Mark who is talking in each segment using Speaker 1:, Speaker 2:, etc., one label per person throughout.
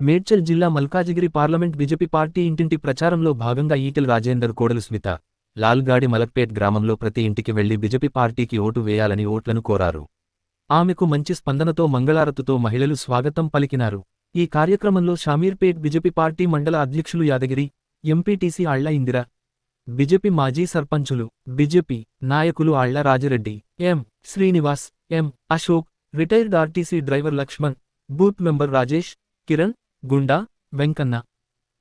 Speaker 1: మేడ్చల్ జిల్లా Malkajgiri parliament BJP party ఇంటింటి ప్రచారంలో భాగంగా ఈటెల్ రాజేందర్ కోడలు స్మిత లాల్గాడి మలక్పేట్ గ్రామంలో ప్రతి ఇంటికి వెళ్ళి బీజేపీ పార్టీకి ఓటు వేయాలని ఓట్లను కోరారు. ఆమెకు మంచి స్పందనతో మంగళారతుతో మహిళలు స్వాగతం పలికినారు. ఈ కార్యక్రమంలో షామీర్పేట్ బీజేపీ పార్టీ మండల అధ్యక్షులు యాదగిరి ఎంపీటీసీ ఆళ్ళ ఇందిర బీజేపీ మాజీ సర్పంచులు బీజేపీ నాయకులు Alla Rajireddy M Srinivas M Ashok retired RTC driver Laxman booth member Rajesh Kiran Gunda Venkanna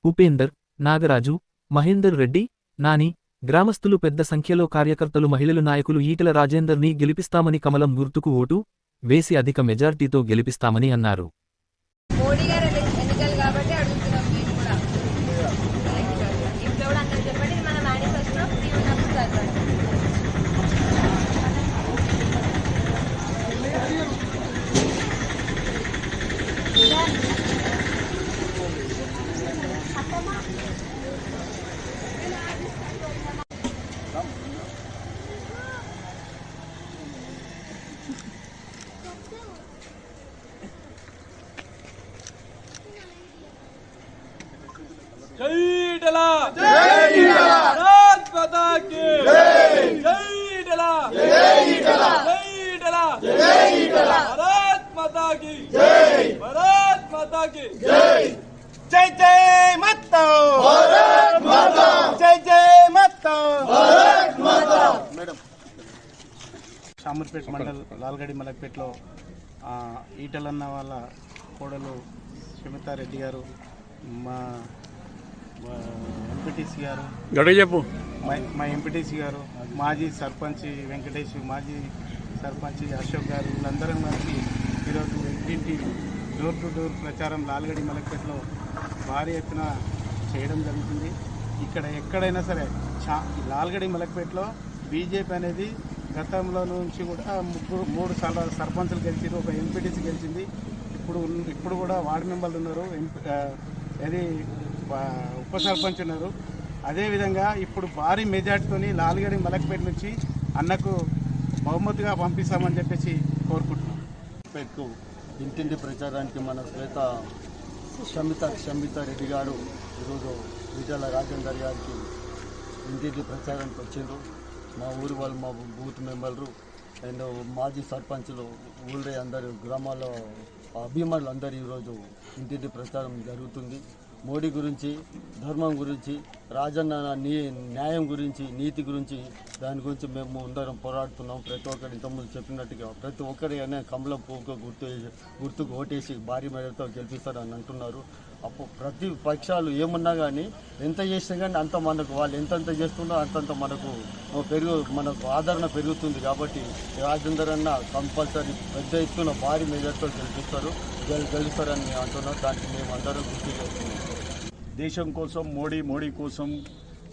Speaker 1: Upender Nagaraju Mahender Reddy Nani గ్రామస్తులు పెద్ద సంఖ్యలో కార్యకర్తలు మహిళలు నాయకులు ఈటల రాజేందర్ని గెలిపిస్తామని కమలం గుర్తుకు ఓటు వేసి అధిక మెజార్టీతో గెలిపిస్తామని అన్నారు.
Speaker 2: మోడీ గారు ఎన్నికలు కాబట్టి అడుగుతున్నాం మేము కూడా ఇంట్లో కూడా అందరూ చెప్పండి ఇది మన మేనిఫెస్టో ఫ్రీ ఉన్నప్పుడు చదవండి
Speaker 3: జై డలా జై డలా భారత్ మాతా కీ జై జై డలా జై డలా జై డలా జై డలా భారత్ మాతా కీ జై. భారత్ మాతా కీ జై.
Speaker 4: జై జై మాతా. భారత్ మాతా. జై జై మాతా. భారత్ మాతా. మేడం షామూర్పేట మండల్ లాల్గడి మలక్పేటలో ఆ, ఈటలన్న వాళ్ళ కోడలు సుమితారెడ్డి గారు మా ఎంపీటీసీ గారు
Speaker 5: గడువు చెప్పు.
Speaker 4: మా ఎంపీటీసీ గారు మాజీ సర్పంచ్ వెంకటేష్ మాజీ సర్పంచ్ అశోక్ గారు వీళ్ళందరం కలిసి ఈరోజు ఇంటింటి డోర్ టు డోర్ ప్రచారం లాల్గడి మలక్పేటలో భారీ ఎత్తున చేయడం జరుగుతుంది. ఇక్కడ ఎక్కడైనా సరే చా లాల్గడి మలక్పేటలో బీజేపీ అనేది గతంలో నుంచి కూడా ముగ్గురు మూడు సార్లు సర్పంచులు గెలిచారు ఒక ఎంపీటీసీ గెలిచింది. ఇప్పుడు ఇప్పుడు కూడా వార్డు మెంబర్లు ఉన్నారు. ఎంపీ ఆ, ఉప సర్పంచ్ ఉన్నారు అదేవిధంగా ఇప్పుడు భారీ మెజార్టీతోని లాల్గడి మలక్పేట నుంచి అన్నకు బహుమతిగా పంపిస్తామని చెప్పేసి కోరుకుంటున్నాం.
Speaker 6: పెట్టుకు ఇంటింటి ప్రచారానికి మన శ్వేత షమిత షమిత రెడ్డి గారు ఈరోజు విజయాల రాజేందర్ గారికి ఇంటింటి ప్రచారానికి వచ్చిండ్రు. మా ఊరి వాళ్ళు మా బూత్ మెంబర్లు అండ్ మాజీ సర్పంచులు ఊళ్ళో అందరు గ్రామాల్లో అభిమానులు అందరూ ఈరోజు ఇంటింటి ప్రచారం జరుగుతుంది. మోడీ గురించి ధర్మం గురించి రాజన్న నీ న్యాయం గురించి నీతి గురించి దాని గురించి మేము అందరం పోరాడుతున్నాం. ప్రతి ఒక్కరు ఇంతకుముందు చెప్పినట్టుగా ప్రతి ఒక్కరి అనే కమలం పువ్వుకు గుర్తు గుర్తుకు ఓటేసి భారీ మేడతో గెలిపిస్తారని అంటున్నారు. అప్పుడు ప్రతి పక్షాలు ఏమున్నా కానీ ఎంత చేసినా కానీ అంత మనకు వాళ్ళు ఎంతెంత చేస్తున్నారో అంతంత మనకు పెరుగు మనకు ఆదరణ పెరుగుతుంది కాబట్టి రాజేందర్ అన్న కంపల్సరీ పెద్ద ఎత్తున భారీ మేజర్తో గెలిపిస్తారు గెల్ గెలుస్తారని అంటున్నారు. దానికి మేము అందరం గుర్తు చేస్తున్నాం.
Speaker 5: దేశం కోసం మోడీ మోడీ కోసం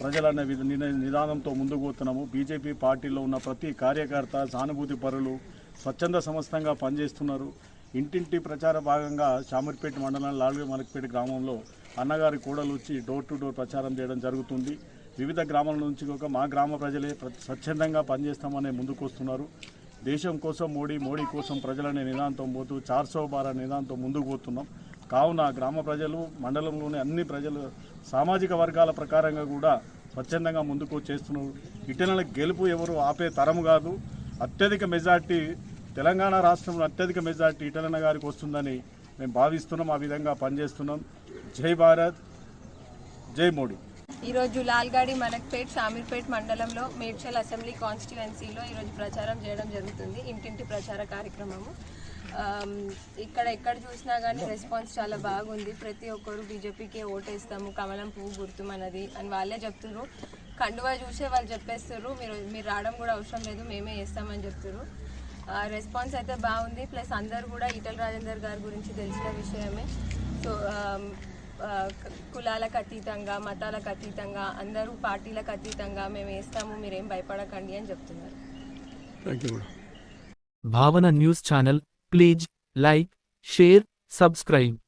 Speaker 5: ప్రజలన్న విధ- నిదానంతో ముందుకు పోతున్నాము. బీజేపీ పార్టీలో ఉన్న ప్రతి కార్యకర్త సానుభూతి పరులు స్వచ్ఛంద సంస్థంగా పనిచేస్తున్నారు. ఇంటింటి ప్రచార భాగంగా శామర్పేట మండలం లాల్వే మలక్పేట గ్రామంలో అన్నగారి కూడలు వచ్చి డోర్ టు డోర్ ప్రచారం చేయడం జరుగుతుంది. వివిధ గ్రామాల నుంచి ఒక మా గ్రామ ప్రజలే స్వచ్ఛందంగా పనిచేస్తామనే ముందుకు వస్తున్నారు. దేశం కోసం మోడీ మోడీ కోసం ప్రజలనే నిదానంతో పోతూ చార్సో బార నిదానంతో ముందుకు పోతున్నాం. కావున గ్రామ ప్రజలు మండలంలోని అన్ని ప్రజలు సామాజిక వర్గాల ప్రకారంగా కూడా స్వచ్ఛందంగా ముందుకు చేస్తున్నారు. ఇటనల గెలుపు ఎవరు ఆపే తరం కాదు. అత్యధిక మెజార్టీ తెలంగాణ రాష్ట్రంలో అత్యధిక మెజార్టీ ఇటలన్న గారికి వస్తుందని మేము భావిస్తున్నాం. ఆ విధంగా పనిచేస్తున్నాం. జై భారత్ జై మోడీ.
Speaker 2: ఈరోజు లాల్గాడి మనక్పేట్ షామీర్పేట్ మండలంలో మేడ్చల్ అసెంబ్లీ కాన్స్టిట్యుయెన్సీలో ఈరోజు ప్రచారం చేయడం జరుగుతుంది. ఇంటింటి ప్రచార కార్యక్రమము. ఇక్కడ ఎక్కడ చూసినా కానీ రెస్పాన్స్ చాలా బాగుంది. ప్రతి ఒక్కరు బీజేపీకి ఓటేస్తాము. కమలం పువ్వు గుర్తు మనది అని వాళ్ళే చెప్తున్నారు కండువా చూసే వాళ్ళు చెప్పేస్తారు మీరు మీరు రావడం కూడా అవసరం లేదు. మేమే వేస్తామని చెప్తున్నారు రెస్పాన్స్ అయితే బాగుంది. ప్లస్ అందరూ కూడా ఈటల రాజేందర్ గారి గురించి తెలిసిన విషయమే. సో కులాలకు అతీతంగా మతాలకు అతీతంగా అందరూ పార్టీలకు అతీతంగా మేము వేస్తాము. మీరేం భయపడకండి అని చెప్తున్నారు.
Speaker 1: Bhavana news channel please like share subscribe